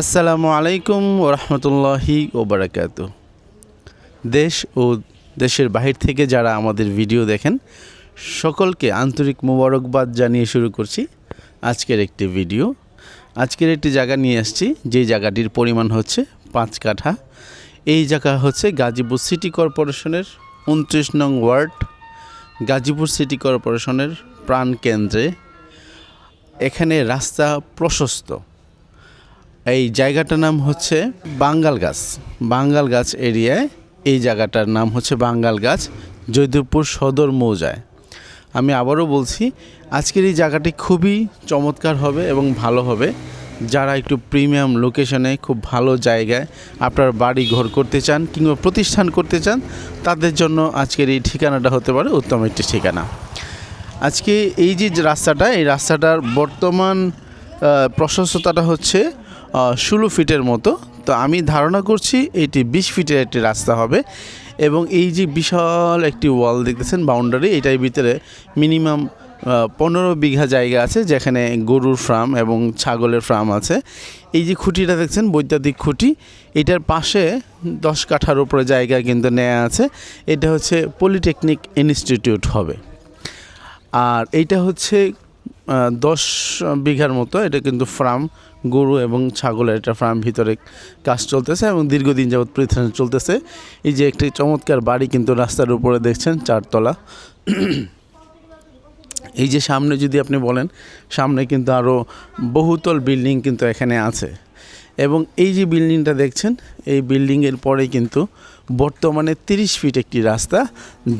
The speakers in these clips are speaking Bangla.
আসসালামু আলাইকুম ওরহমতুল্লাহি ওবরাকাত দেশ ও দেশের বাহির থেকে যারা আমাদের ভিডিও দেখেন, সকলকে আন্তরিক মোবারকবাদ জানিয়ে শুরু করছি আজকের একটি ভিডিও। আজকের একটি জায়গা নিয়ে আসছি যেই জায়গাটির পরিমাণ হচ্ছে পাঁচ কাঠা। এই জায়গা হচ্ছে গাজীপুর সিটি কর্পোরেশনের উনত্রিশ নং ওয়ার্ড, গাজীপুর সিটি কর্পোরেশনের প্রাণকেন্দ্রে। এখানে রাস্তা প্রশস্ত। এই জায়গাটার নাম হচ্ছে বাঙ্গাল গাছ। বাঙ্গাল গাছ এরিয়ায় এই জায়গাটার নাম হচ্ছে বাঙ্গাল গাছ, জয়দেবপুর সদর মৌজায়। আমি আবারও বলছি, আজকের এই জায়গাটি খুবই চমৎকার হবে এবং ভালো হবে। যারা একটু প্রিমিয়াম লোকেশনে খুব ভালো জায়গায় আপনার বাড়ি ঘর করতে চান কিংবা প্রতিষ্ঠান করতে চান, তাদের জন্য আজকের এই ঠিকানাটা হতে পারে উত্তম একটি ঠিকানা। আজকে এই যে রাস্তাটা, এই রাস্তাটার বর্তমান প্রশস্ততাটা হচ্ছে ষোলো ফিটের মতো। তো আমি ধারণা করছি এটি বিশ ফিটের একটি রাস্তা হবে এবং এই যে বিশাল একটি ওয়াল দেখতেছেন বাউন্ডারি, এটার ভিতরে মিনিমাম পনেরো বিঘা জায়গা আছে যেখানে গরুর ফার্ম এবং ছাগলের ফার্ম আছে। এই যে খুঁটিটা দেখছেন বৈদ্যুতিক খুঁটি, এটার পাশে দশ কাঠার উপরে জায়গা কিন্তু নেওয়া আছে। এটা হচ্ছে পলিটেকনিক ইনস্টিটিউট হবে। আর এইটা হচ্ছে দশ বিঘার মতো, এটা কিন্তু ফার্ম গরু এবং ছাগলের একটা ফার্ম ভিতরে কাজ চলতেছে এবং দীর্ঘদিন যাবৎ পরিচালনা চলতেছে। এই যে একটি চমৎকার বাড়ি কিন্তু রাস্তার উপরে দেখছেন, চারতলা। এই যে সামনে যদি আপনি বলেন, সামনে কিন্তু আরও বহুতল বিল্ডিং কিন্তু এখানে আছে। এবং এই যে বিল্ডিংটা দেখছেন, এই বিল্ডিংয়ের পরে কিন্তু বর্তমানে তিরিশ ফিট একটি রাস্তা,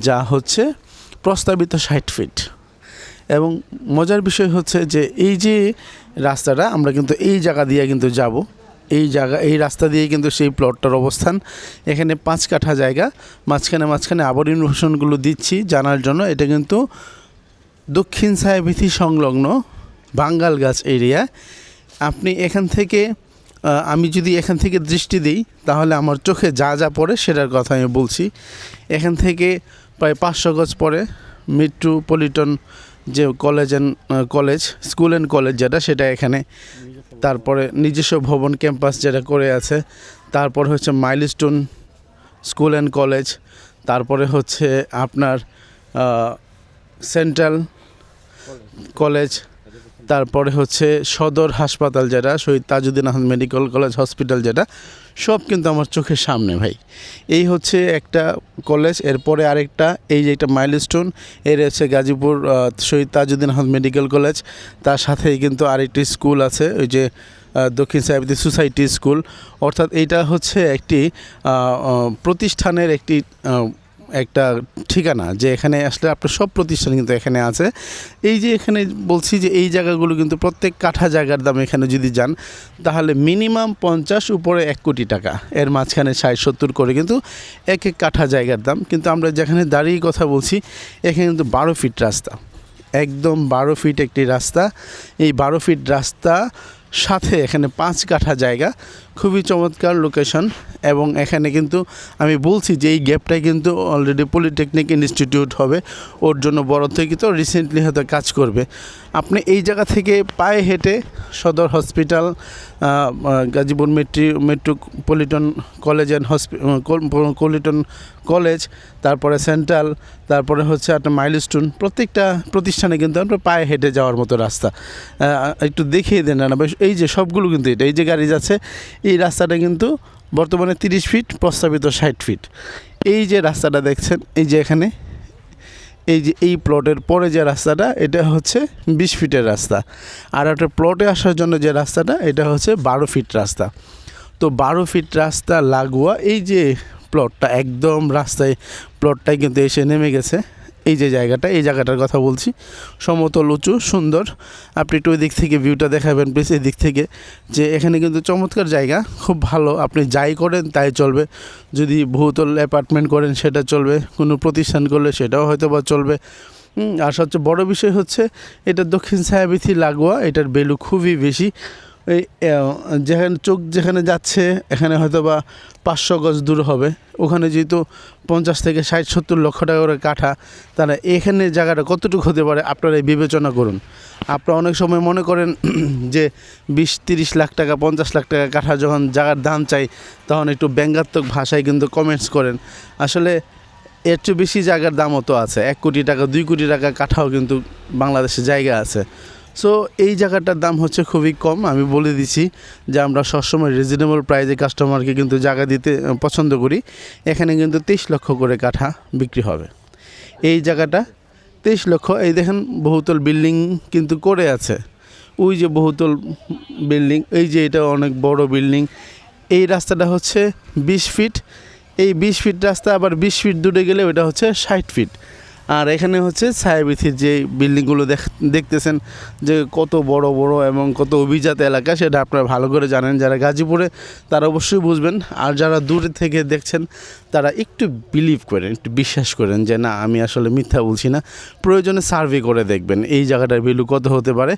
যা হচ্ছে প্রস্তাবিত ষাট ফিট এবং মজার বিষয় হচ্ছে যে এই যে রাস্তাটা, আমরা কিন্তু এই জায়গা দিয়ে কিন্তু যাব। এই জায়গা, এই রাস্তা দিয়ে কিন্তু সেই প্লটটার অবস্থান। এখানে পাঁচ কাঠা জায়গা, মাঝখানে মাঝখানে আবার ইনফরমেশনগুলো দিচ্ছি জানার জন্য। এটা কিন্তু দক্ষিণ ছায়াবিথি সংলগ্ন বাঙ্গাল গাছ এরিয়া আপনি এখান থেকে আমি যদি এখান থেকে দৃষ্টি দিই, তাহলে আমার চোখে যা যা পড়ে সেটার কথা আমি বলছি। এখান থেকে প্রায় পাঁচশো গজ পরে মেট্রোপলিটন যে college and college school and college যেটা, সেটা এখানে। তারপরে নিজস্ব ভবন ক্যাম্পাস যেটা করে আছে। তারপরে হচ্ছে মাইলস্টোন স্কুল অ্যান্ড কলেজ তারপরে হচ্ছে আপনার সেন্ট্রাল কলেজ তারপরে হচ্ছে সদর হাসপাতাল যেটা, Shaheed Tajuddin Ahmed medical college hospital যেটা, সব কিন্তু আমার চোখের সামনে ভাই। এই হচ্ছে একটা কলেজ, এরপরে আরেকটা, এই যে একটা মাইলস্টোন এর হচ্ছে গাজীপুর শহীদ তাজউদ্দিন আহমদ মেডিকেল কলেজ, তার সাথেই কিন্তু আরেকটি স্কুল আছে, ওই যে দক্ষিণ সাহেবতী সোসাইটি স্কুল। অর্থাৎ এইটা হচ্ছে একটি প্রতিষ্ঠানের একটি একটা ঠিকানা যে এখানে আসলে আপনার সব প্রতিষ্ঠান কিন্তু এখানে আছে। এই যে এখানে বলছি যে এই জায়গাগুলো কিন্তু প্রত্যেক কাঠা জায়গার দাম এখানে যদি যান, তাহলে মিনিমাম পঞ্চাশ, উপরে এক কোটি টাকা। এর মাঝখানে ষাট, সত্তর করে কিন্তু এক এক কাঠা জায়গার দাম। কিন্তু আমরা যেখানে দাঁড়িয়ে কথা বলছি, এখানে কিন্তু বারো ফিট রাস্তা। একদম বারো ফিট একটি রাস্তা। এই বারো ফিট রাস্তা সাথে এখানে পাঁচ কাঠা জায়গা, খুবই চমৎকার লোকেশন এবং এখানে কিন্তু আমি বলছি যে এই গ্যাপটাই কিন্তু অলরেডি পলিটেকনিক ইনস্টিটিউট হবে, ওর জন্য বড় থেকে তো রিসেন্টলি হয়তো কাজ করবে। আপনি এই জায়গা থেকে পায়ে হেঁটে সদর hospital Gazipur মেট্রি, metropolitan college and hospital college, তারপরে সেন্ট্রাল, তারপরে হচ্ছে একটা মাইলস্টোন, প্রত্যেকটা প্রতিষ্ঠানে কিন্তু আপনার পায়ে হেঁটে যাওয়ার মতো রাস্তা। একটু দেখিয়ে দেন না এই যে সবগুলো কিন্তু এটা, এই যে গাড়ি যাচ্ছে, এই রাস্তাটা কিন্তু বর্তমানে তিরিশ ফিট, প্রস্তাবিত ষাট ফিট। এই যে রাস্তাটা দেখছেন, এই যে এখানে এই যে এই প্লটের পরে যে রাস্তাটা, এটা হচ্ছে বিশ ফিটের রাস্তা। আর একটা প্লটে আসার জন্য যে রাস্তাটা, এটা হচ্ছে বারো ফিট রাস্তা। তো বারো ফিট রাস্তা লাগোয়া, এই যে প্লটটা একদম রাস্তায় প্লটটাই কিন্তু এসে নেমে গেছে। এই যে জায়গাটা, এই জায়গাটার কথা বলছি। সমতল, উঁচু, সুন্দর। আপনি একটু ওই দিক থেকে ভিউটা দেখাবেন প্লিজ এই দিক থেকে। যে এখানে কিন্তু চমৎকার জায়গা, খুব ভালো। আপনি যাই করেন, তাই চলবে। যদি বহুতল অ্যাপার্টমেন্ট করেন, সেটা চলবে। কোনো প্রতিষ্ঠান করলে, সেটাও হয়তো বা চলবে। আর সবচেয়ে বড় বিষয় হচ্ছে, এটা দক্ষিণ ছায়াবিথি লাগোয়া, এটার ভ্যালু খুবই বেশি। এই যেখানে চোখ যেখানে যাচ্ছে, এখানে হয়তো বা পাঁচশো গজ দূর হবে। ওখানে যেহেতু পঞ্চাশ থেকে ষাট, সত্তর লক্ষ টাকা করে কাঠা, তাহলে এখানে জায়গাটা কতটুকু হতে পারে আপনারা বিবেচনা করুন। আপনারা অনেক সময় মনে করেন যে বিশ, তিরিশ লাখ টাকা, পঞ্চাশ লাখ টাকা কাঠা যখন জায়গার দাম চাই, তখন একটু ব্যঙ্গাত্মক ভাষায় কিন্তু কমেন্টস করেন। আসলে এর চেয়ে বেশি জায়গার দামও তো আছে। এক কোটি টাকা, দুই কোটি টাকা কাঠাও কিন্তু বাংলাদেশে জায়গা আছে। সো এই জায়গাটার দাম হচ্ছে খুবই কম। আমি বলে দিছি যে আমরা সবসময় রিজনেবল প্রাইসে কাস্টমারকে কিন্তু জায়গা দিতে পছন্দ করি। এখানে কিন্তু তেইশ লক্ষ করে কাঠা বিক্রি হবে। এই জায়গাটা তেইশ লক্ষ, এই দেখেন বহুতল বিল্ডিং কিন্তু করে আছে। ওই যে বহুতল বিল্ডিং এই যে এটা অনেক বড় বিল্ডিং এই রাস্তাটা হচ্ছে বিশ ফিট এই বিশ ফিট রাস্তা আবার বিশ ফিট দূরে গেলে ওটা হচ্ছে ষাট ফিট আর এখানে হচ্ছে ছায়াবিথির যে বিল্ডিংগুলো দেখ, দেখতেছেন যে কত বড় বড় এবং কত অভিজাত এলাকা, সেটা আপনারা ভালো করে জানেন। যারা গাজীপুরে, তারা অবশ্যই বুঝবেন। আর যারা দূরে থেকে দেখছেন তারা একটু বিলিভ করেন, একটু বিশ্বাস করেন যে না, আমি আসলে মিথ্যা বলছি না। প্রয়োজনে সার্ভে করে দেখবেন এই জায়গাটার ভ্যালু কত হতে পারে।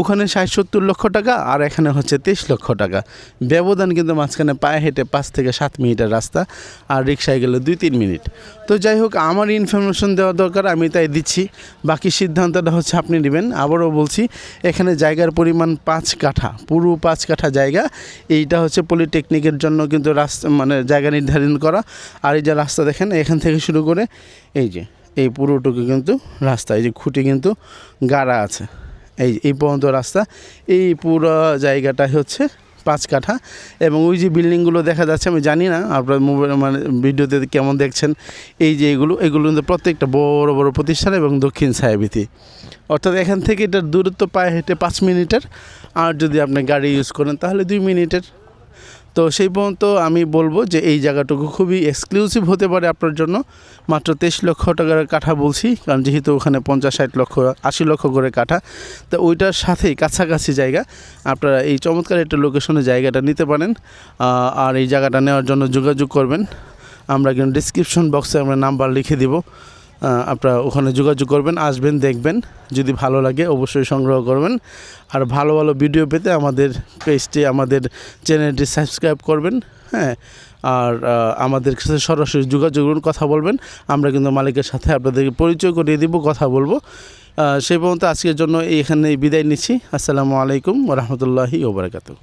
ওখানে ষাট, সত্তর লক্ষ টাকা আর এখানে হচ্ছে তেইশ লক্ষ টাকা। ব্যবধান কিন্তু মাঝখানে পায়ে হেঁটে পাঁচ থেকে সাত মিনিটের রাস্তা আর রিক্সায় গেলে দুই, তিন মিনিট। তো যাই হোক, আমার ইনফরমেশন দেওয়া দরকার, আমি তাই দিচ্ছি। বাকি সিদ্ধান্তটা হচ্ছে আপনি নেবেন। আবারও বলছি, এখানে জায়গার পরিমাণ পাঁচ কাঠা, পুরো পাঁচ কাঠা জায়গা। এইটা হচ্ছে পলিটেকনিকের জন্য কিন্তু রাস্তা মানে জায়গা নির্ধারণ করা। আর এই যে রাস্তা দেখেন, এখান থেকে শুরু করে এই যে, এই পুরোটুকু কিন্তু রাস্তা, এই যে খুঁটি কিন্তু গাড়া আছে। এই এই পর্যন্ত রাস্তা, এই পুরো জায়গাটাই হচ্ছে পাঁচ কাঠা এবং ওই যে বিল্ডিংগুলো দেখা যাচ্ছে, আমি জানি না, আপনার মোবাইল মানে ভিডিওতে কেমন দেখছেন, এই যে এগুলো এগুলো কিন্তু প্রত্যেকটা বড় বড় প্রতিষ্ঠান এবং দক্ষিণ ছায়াবিতি অর্থাৎ এখান থেকে এটার দূরত্ব পায়ে হেঁটে পাঁচ মিনিটের, আর যদি আপনি গাড়ি ইউজ করেন, তাহলে দুই মিনিটের তো সেই পর্যন্ত আমি বলব যে এই জায়গাটুকু খুবই এক্সক্লুসিভ হতে পারে আপনার জন্য। মাত্র তেইশ লক্ষ টাকার কাঠা বলছি, কারণ যেহেতু ওখানে পঞ্চাশ, ষাট লক্ষ, আশি লক্ষ করে কাঠা। তো ওইটার সাথেই কাছাকাছি জায়গা। আপনারা এই চমৎকার একটা লোকেশনে জায়গাটা নিতে পারেন। আর এই জায়গাটা নেওয়ার জন্য যোগাযোগ করবেন। আমরা কিন্তু ডিসক্রিপশন বক্সে আমরা নাম্বার লিখে দিব। আপনারা ওখানে যোগাযোগ করবেন, আসবেন, দেখবেন। যদি ভালো লাগে, অবশ্যই সংগ্রহ করবেন। আর ভালো ভালো ভিডিও পেতে আমাদের পেজটি আমাদের চ্যানেলটি সাবস্ক্রাইব করবেন হ্যাঁ? আর আমাদের সাথে সরাসরি যোগাযোগ করুন, কথা বলবেন। আমরা কিন্তু মালিকের সাথে আপনাদেরকে পরিচয় করিয়ে দিব, কথা বলব। সেই পর্যন্ত আজকের জন্য এখানে বিদায় নিচ্ছি। আসসালামু আলাইকুম রহমতুল্লাহি ওবরাকাতু